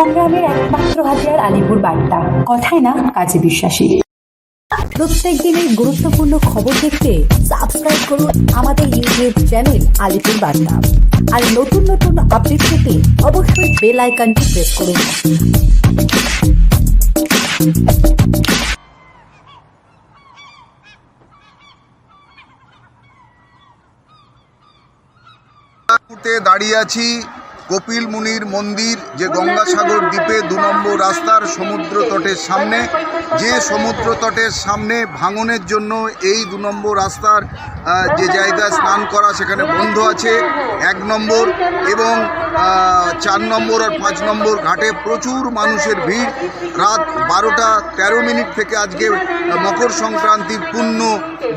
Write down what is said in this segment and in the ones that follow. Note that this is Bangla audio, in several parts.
সংগ্রামের একমাত্র হাতিয়ার আলিপুর বার্তা কথায় না, কাজে বিশ্বাসী। প্রত্যেক দিনের গুরুত্বপূর্ণ খবর দেখতে সাবস্ক্রাইব করুন আমাদের ইউটিউব চ্যানেল আলিপুর বার্তা আর নতুন নতুন আপডেট পেতে অবশ্যই বেল আইকনটি প্রেস করুন। দাঁড়িয়ে আছি। কপিল মুনির মন্দির যে গঙ্গাসাগর দ্বীপে দু নম্বর রাস্তার সমুদ্র তটের সামনে, যে সমুদ্র তটের সামনে ভাঙনের জন্য এই দু নম্বর রাস্তার যে জায়গায় স্নান করা সেখানে বন্ধ আছে, এক নম্বর এবং চার নম্বর আর পাঁচ নম্বর ঘাটে প্রচুর মানুষের ভিড়। রাত বারোটা তেরো মিনিট থেকে আজকে মকর সংক্রান্তির পূর্ণ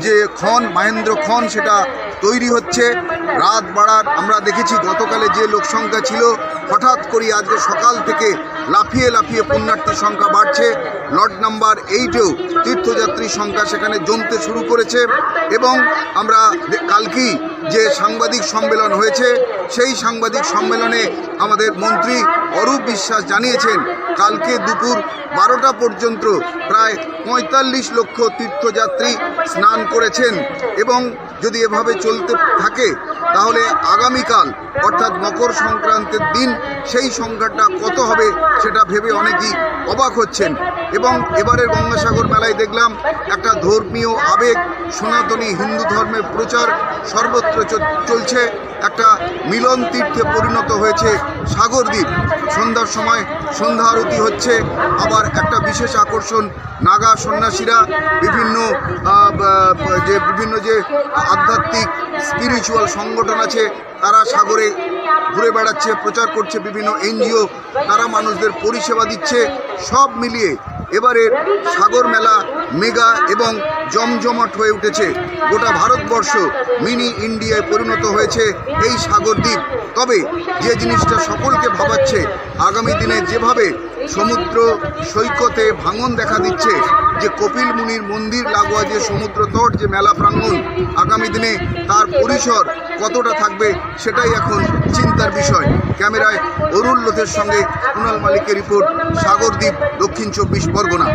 যে ক্ষণ, মাহেন্দ্র ক্ষণ সেটা তৈরি হচ্ছে। রাত বাড়ার আমরা দেখেছি গতকালে যে লোক সংখ্যা ছিল, হঠাৎ করে আজকে সকাল থেকে লাফিয়ে লাফিয়ে পুণ্যার্থীর সংখ্যা বাড়ছে। লট নাম্বার এইটেও তীর্থযাত্রীর সংখ্যা সেখানে জমতে শুরু করেছে এবং আমরা কালকেই যে সাংবাদিক সম্মেলন হয়েছে, সেই সাংবাদিক সম্মেলনে আমাদের মন্ত্রী অরূপ বিশ্বাস জানিয়েছেন, কালকে দুপুর বারোটা পর্যন্ত প্রায় পঁয়তাল্লিশ লক্ষ তীর্থযাত্রী স্নান করেছেন এবং যদি এভাবে চলতে থাকে তাহলে আগামীকাল, অর্থাৎ মকর সংক্রান্তের দিন, সেই সংখ্যাটা কত হবে সেটা ভেবে অনেকেই অবাক হচ্ছেন। এবং এবারের গঙ্গাসাগর মেলায় দেখলাম একটা ধর্মীয় আবেগ, সনাতনী হিন্দু ধর্মের প্রচার সর্বত্র চলছে। একটা মিলন তীর্থে পরিণত হয়েছে সাগরদ্বীপ সন্ধ্যার সময় সন্ধ্যা আরতি হচ্ছে। আবার একটা বিশেষ আকর্ষণ, নাগা সন্ন্যাসীরা বিভিন্ন যে বিভিন্ন যে আধ্যাত্মিক স্পিরিচুয়াল সংগঠন আছে তারা সাগরে ঘুরে বেড়াচ্ছে, প্রচার করছে বিভিন্ন এনজিও, তারা মানুষদের পরিষেবা দিচ্ছে, সব মিলিয়ে এবারের সাগর মেলা মেগা এবং জমজমাট হয়ে উঠেছে। গোটা ভারতবর্ষ মিনি ইন্ডিয়ায় পরিণত হয়েছে এই সাগরদ্বীপ তবে যে জিনিসটা সকলকে ভাবাচ্ছে, আগামী দিনে যেভাবে সমুদ্র সৈকতে ভাঙন দেখা দিচ্ছে, যে কপিল মুনির মন্দির লাগোয়া যে সমুদ্র তট যে মেলা প্রাঙ্গণ, আগামী দিনে তার পরিসর কতটা থাকবে সেটাই এখন চিন্তার বিষয়। ক্যামেরায় অরুণ লোধের সঙ্গে কুণাল মালিকের রিপোর্ট, সাগরদ্বীপ, দক্ষিণ চব্বিশ পরগনা।